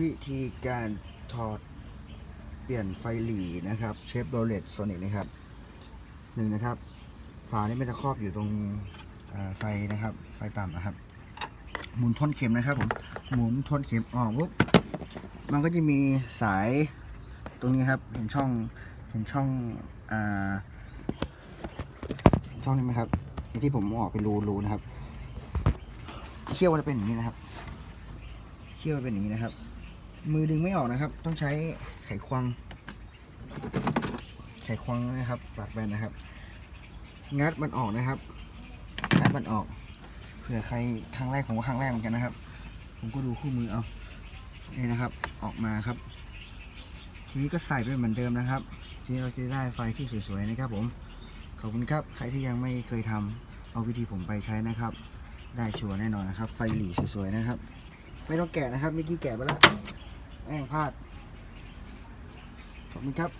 วิธีการถอดเปลี่ยนไฟหลีนะครับเชฟโรเลตโซนิกนะครับหนึ่งนะครับ ฝานี่มันจะครอบอยู่ตรงไฟนะครับ ไฟต่ำนะครับ หมุนทนเข็มนะครับผมหมุนทนเข็มออกปุ๊บมันก็จะมีสายตรงนี้ครับ เห็นช่องเห็นช่องอ่าช่องนี้ไหมครับไอที่ผมออกเป็นรูรูนะครับเขี้ยวจะเป็นอย่างนี้นะครับเขี้ยวเป็นอย่างนี้นะครับ มือดึงไม่ออกนะครับ ต้องใช้ไขควง ไขควงนะครับปากแบนนะครับ งัดมันออกนะครับงัดมันออกเผื่อใครครั้งแรกผมก็ครั้งแรกเหมือนกันนะครับ ผมก็ดูคู่มือเอานี่นะครับออกมาครับ ทีนี้ก็ใส่ไปเหมือนเดิมนะครับ ทีนี้เราจะได้ไฟที่สวยๆนะครับ ผมขอบคุณครับใครที่ยังไม่เคยทำเอาวิธีผมไปใช้นะครับ ได้ชัวร์แน่นอนนะครับ ไฟหลีสวยๆนะครับ ไม่ต้องแกะนะครับเมื่อกี้แกะไปแล้ว แม่งพลาด ขอบคุณครับ